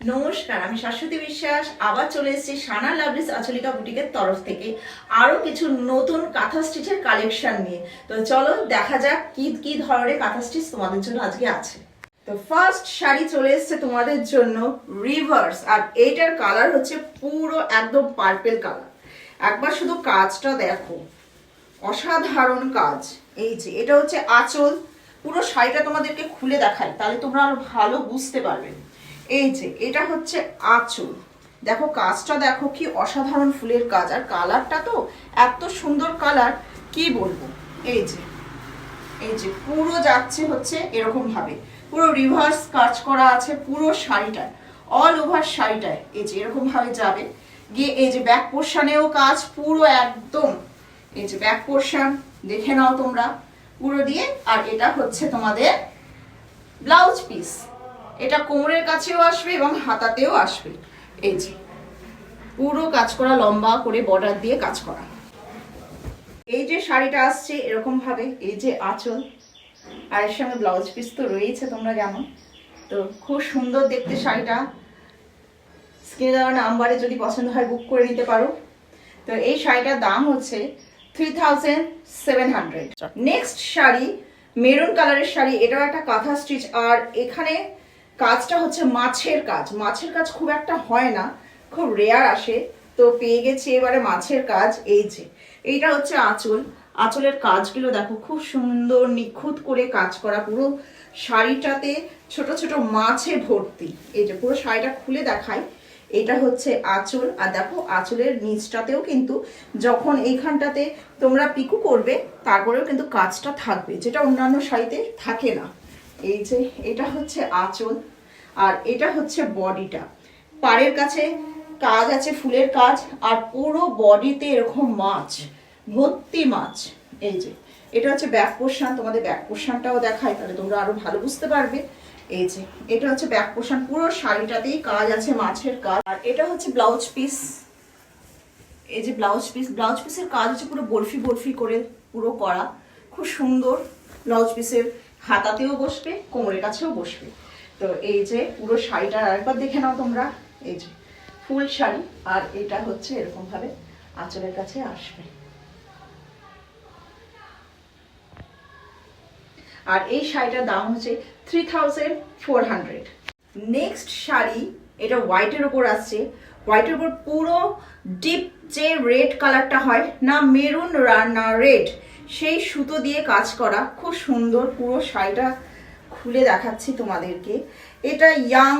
নমস্কার, আমি শাশ্বতী বিশ্বাস। আবার চলে এসেছি সানা লাভলিস আচলিকা বুটিকের তরফ থেকে আরও কিছু নতুন কাঁথা স্টিচের কালেকশন নিয়ে। তো চলো দেখা যাক কি কি ধরনের কাঁথা স্টিচ তোমাদের জন্য আজকে আছে। তো ফার্স্ট শাড়ি চলে এসেছে তোমাদের জন্য রিভার্স আর এইটার কালার হচ্ছে পুরো একদম পার্পেল কালার একবার শুধু কাজটা দেখো। অসাধারণ কাজ। এই যে, এটা হচ্ছে আঁচল। পুরো শাড়িটা তোমাদেরকে খুলে দেখাই, তাহলে তোমরা আরও ভালো বুঝতে পারবে। এই যে, এটা হচ্ছে আঁচল। দেখো, কাজটা দেখো কি অসাধারণ ফুলের কাজ। আর কালারটা তো এত সুন্দর কালার, কি বলব? এই যে এই যে, পুরো যাচ্ছে হচ্ছে এরকম ভাবে পুরো রিভার্স কাজ করা আছে পুরো শাড়িটায়। All over শাড়িটায়। এই যে এরকম ভাবে যাবে। গিয়ে এই যে ব্যাক পোর্শনেও কাজ পুরো একদম। এই যে ব্যাক পোর্শন দেখে নাও তোমরা। পুরো দিয়ে, আর এটা হচ্ছে তোমাদের ব্লাউজ পিস এটা কোমরের কাছেও আসবে এবং হাতাতেও আসবে। এই যে, পুরো কাজ করা, লম্বা করে বর্ডার দিয়ে কাজ করা। এই যে শাড়িটা আসছে এরকম ভাবে এই যে আঁচল, আর এর সঙ্গে ব্লাউজ পিস তো রয়েছে তোমরা জানো। তো খুব সুন্দর দেখতে শাড়িটা। স্ক্রিনে দেওয়া নাম্বারে যদি পছন্দ হয় বুক করে নিতে পারো। তো এই শাড়িটার দাম হচ্ছে three thousand seven hundred next sari maroon কালারের শাড়ি, এটাও একটা কাঁথা স্টিচ আর এখানে কাজটা হচ্ছে মাছের কাজ। মাছের কাজ খুব একটা হয় না, খুব রেয়ার আসে। তো পেয়ে গেছি এবারে মাছের কাজ, এই যে। এইটা হচ্ছে আঁচল। আঁচলের কাজগুলো দেখো, খুব সুন্দর নিখুঁত করে কাজ করা। পুরো শাড়িটাতে ছোট ছোট মাছে ভর্তি। এই যে পুরো শাড়িটা খুলে দেখায় এটা হচ্ছে আঁচল। আর দেখো, আঁচলের নিচটাতেও কিন্তু যখন এইখানটাতে তোমরা পিকু করবে, তারপরেও কিন্তু কাজটা থাকবে, যেটা অন্যান্য শাড়িতে থাকে না। এই যে, এটা হচ্ছে আঁচল আর এটা হচ্ছে বডিটা। পাড়ের কাছে কাজ আছে, ফুলের কাজ, আর পুরো বডিতে এরকম মাছ, ভর্তি মাছ। এই যে, এটা হচ্ছে ব্যাক পোর্শন, তোমাদের ব্যাক পোর্শনটাও দেখায় তাহলে তোমরা আরও ভালো বুঝতে পারবে। এই যে, এটা হচ্ছে ব্যাক পোর্শন, পুরো শাড়িটাতেই কাজ আছে, মাছের কাজ। আর এটা হচ্ছে ব্লাউজ পিস। এই যে ব্লাউজ পিস, ব্লাউজ পিসের কাজ হচ্ছে পুরো বরফি বরফি করে পুরো করা। খুব সুন্দর ব্লাউজ পিসের হাতাতেও বসবে, কোমরের কাছেও বসবে। তো এই যে পুরো শাড়িটা আরেকবার দেখে নাও তোমরা। এই যে ফুল শাড়ি, আর এটা হচ্ছে এরকম ভাবে আঁচলের কাছে আসবে। আর এই শাড়িটার দাম হচ্ছে three thousand four hundred next sari, এটা হোয়াইটের ওপর আসছে। হোয়াইটের ওপর পুরো ডিপ যে রেড কালারটা হয়, না মেরুন না রেড সেই সুতো দিয়ে কাজ করা খুব সুন্দর পুরো শাড়িটা খুলে দেখাচ্ছি তোমাদেরকে। এটা ইয়াং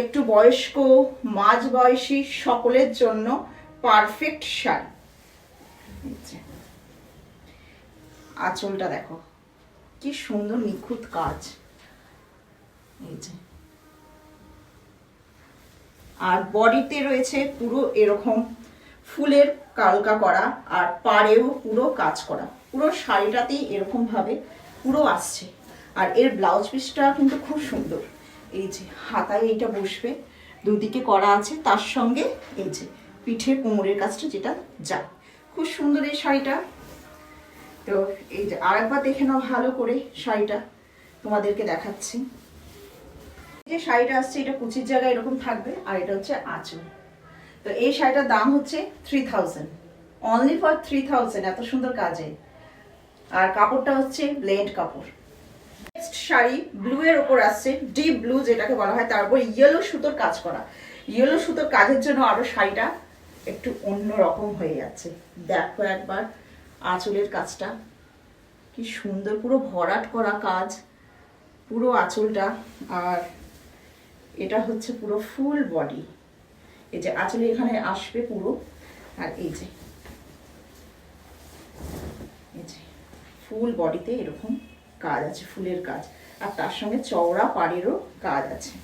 একটু বয়স্ক, মাঝ বয়সী সকলের জন্য পারফেক্ট শাড়ি। আঁচলটা দেখো, কি সুন্দর নিখুঁত কাজ। আর বডিতে রয়েছে পুরো এরকম ফুলের কালকা করা আর পাড়েও পুরো কাজ করা। পুরো শাড়িটাতেই এরকম ভাবে পুরো আসছে। আর এর ব্লাউজ পিসটা কিন্তু খুব সুন্দর। এই যে হাতায় এইটা বসবে, দুদিকে করা আছে, তার সঙ্গে এই যে পিঠে কোমরের কাজটা যেটা যায়। খুব সুন্দর এই শাড়িটা। তো এই যে আরেকবার দেখে নাও ভালো করে শাড়িটা। তোমাদেরকে দেখাচ্ছি। এই যে শাড়িটা আসছে, এটা কুচির জায়গায় এরকম থাকবে, আর এটা হচ্ছে আঁচল। তো এই শাড়িটার দাম হচ্ছে three thousand only for three thousand এত সুন্দর কাজে। আর কাপড়টা হচ্ছে ব্লেন্ড কাপড়। নেক্সট শাড়ি ব্লু এর ওপর আসছে ডিপ ব্লু যেটাকে বলা হয় তারপর ইয়েলো সুতোর কাজ করা। ইয়েলো সুতোর কাজের জন্য আরও শাড়িটা একটু অন্য রকম হয়ে যাচ্ছে। দেখো একবার আঁচলের কাজটা। কি সুন্দর, পুরো ভরাট করা কাজ, পুরো আঁচলটা। আর এটা হচ্ছে পুরো ফুল বডি এই যে আঁচলে এখানে আসবে পুরো, আর এই যে এই যে, ফুল বডিতে এরকম কাজ আছে, ফুলের কাজ, আর তার সঙ্গে চওড়া পাড়েরও কাজ আছে।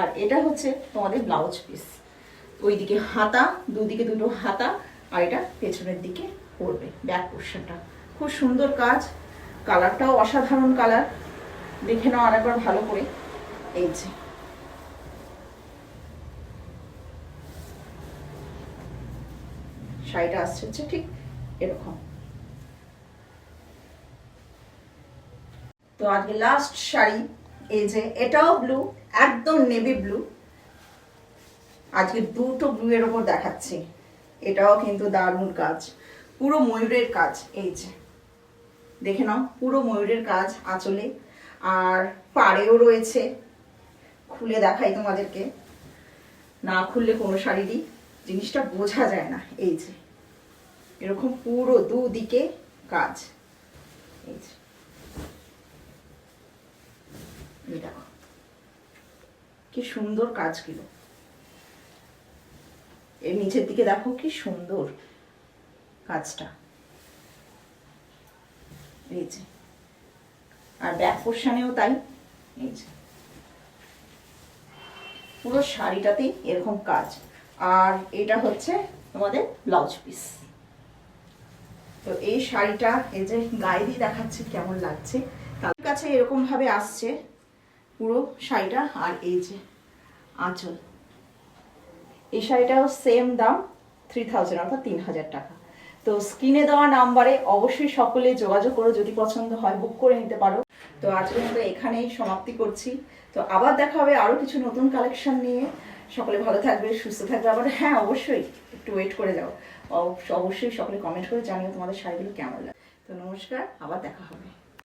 আর এটা হচ্ছে তোমাদের ব্লাউজ পিস। ওইদিকে হাতা, দুদিকে দুটো হাতা, আর এটা পেছনের দিকে পড়বে ব্যাক পোর্শনটা। খুব সুন্দর কাজ, কালারটাও অসাধারণ কালার। দেখে নাও আরেকবার ভালো করে। এই যে শাড়িটা আসছে হচ্ছে ঠিক এরকম। তো আজকে লাস্ট শাড়ি, এই যে এটাও ব্লু একদম নেভি ব্লু আজকে দুটো ব্লু এর ওপর দেখাচ্ছি। এটাও কিন্তু দারুণ কাজ। পুরো ময়ূরের কাজ, এই যে। দেখে নাও, পুরো ময়ূরের কাজ আঁচলে। আর পাড়েও রয়েছে। খুলে দেখাই তোমাদেরকে। না খুললে কোনো শাড়িরই জিনিসটা বোঝা যায় না, এই যে। এরকম পুরো দুদিকে কাজ। কি সুন্দর কাজগুলো। এর নিচের দিকে দেখো কি সুন্দর কাজটা। এই যে। আর ব্যাক পোর্শনেও তাই। এই যে। পুরো শাড়িটাতেই এরকম কাজ। আর এটা হচ্ছে তোমাদের ব্লাউজ পিস তো এই শাড়িটা, এই যে গায়ে দিয়ে দেখাচ্ছে কেমন লাগছে, তাদের কাছে এরকম ভাবে আসছে পুরো শাড়িটা। আর এই যে আঁচল, এই শাড়িটাও সেম দাম থ্রি থাউজেন্ড অর্থাৎ তিন হাজার টাকা। তো স্ক্রিনে দেওয়া নাম্বারে অবশ্যই সকলে যোগাযোগ করো, যদি পছন্দ হয় বুক করে নিতে পারো। তো আজকের মতো এখানেই সমাপ্তি করছি। তো আবার দেখা হবে আরও কিছু নতুন কালেকশন নিয়ে। সকলে ভালো থাকবে, সুস্থ থাকবে। আবার হ্যাঁ অবশ্যই একটু ওয়েট করে যাও। অব- অবশ্যই সকলে কমেন্ট করে জানিও তোমাদের শাড়িগুলো কেমন লাগে। তো নমস্কার, আবার দেখা হবে।